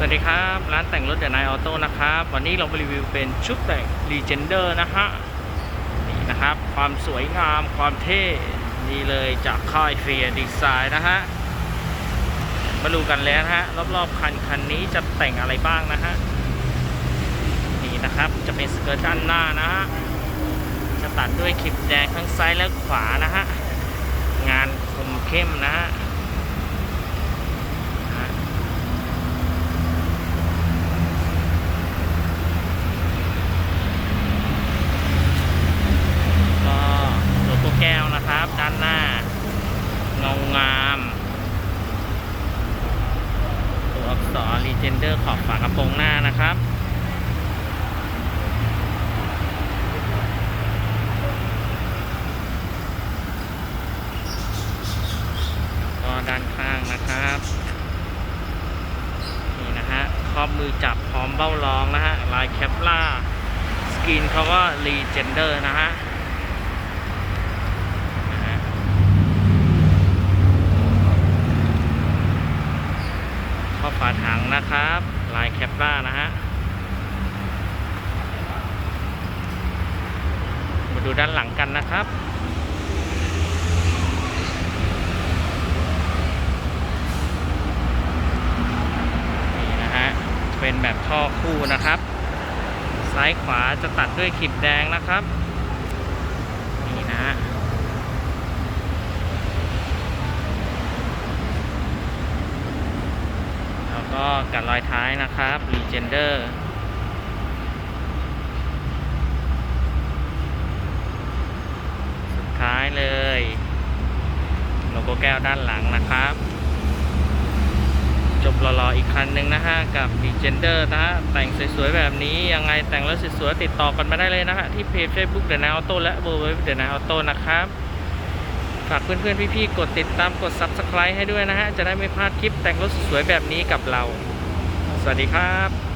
สวัสดีครับ ร้านแต่งรถเดนายออโต้นะครับ วันนี้เรามารีวิวเป็นชุดแต่ง Legender นะฮะนี่นะครับ ความสวยงามความเท่นี่เลยจากค่ายเฟียดีไซน์นะฮะมาดูกันแล้วนะฮะรอบๆคันคันนี้จะแต่งอะไรบ้างนะฮะนี่นะครับจะเป็นสเกิร์ตด้านหน้านะฮะจะตัดด้วยคลิปแดงทั้งซ้ายและขวานะฮะงานคมเข้มนะฮะ ก็โลโก้แก้วนะครับ ด้านหน้าเงางาม ตัวอัก ษร Legender ขอบฝากระโปรงหน้านะครับก็ด้านข้างนะครับนี่นะฮะครอบมือจับพร้อมเบ้ารองนะฮะลายแคปล่าสกรีนเขาก็รีเจนเดอร์นะฮะข้อ ฝาถังนะครับ ลายแคปล่านะฮะ มาดูด้านหลังกันนะครับนี่นะฮะ เป็นแบบท่อคู่นะครับ ซ้ายขวาจะตัดด้วยขีดแดงนะครับ นี่นะฮะแล้ว ก็กัดรอยท้ายนะครับ Legender สุดท้ายเลยโลโก้แก้วด้านหลังนะครับ จบหล่อๆอีกคันหนึ่งนะฮะ กับ Legender นะฮะ แต่งสวยๆแบบนี้ยังไงแต่งแล้วสวยๆติดต่อกันมาได้เลยนะฮะ ที่เพจ Facebook The Night Auto และ w w w The Night Auto นะครับ ฝากเพื่อนๆ พี่ๆ กดติดตามกด Subscribe ให้ด้วยนะฮะ จะได้ไม่พลาดคลิปแต่งรถสวยแบบนี้กับเรา สวัสดีครับ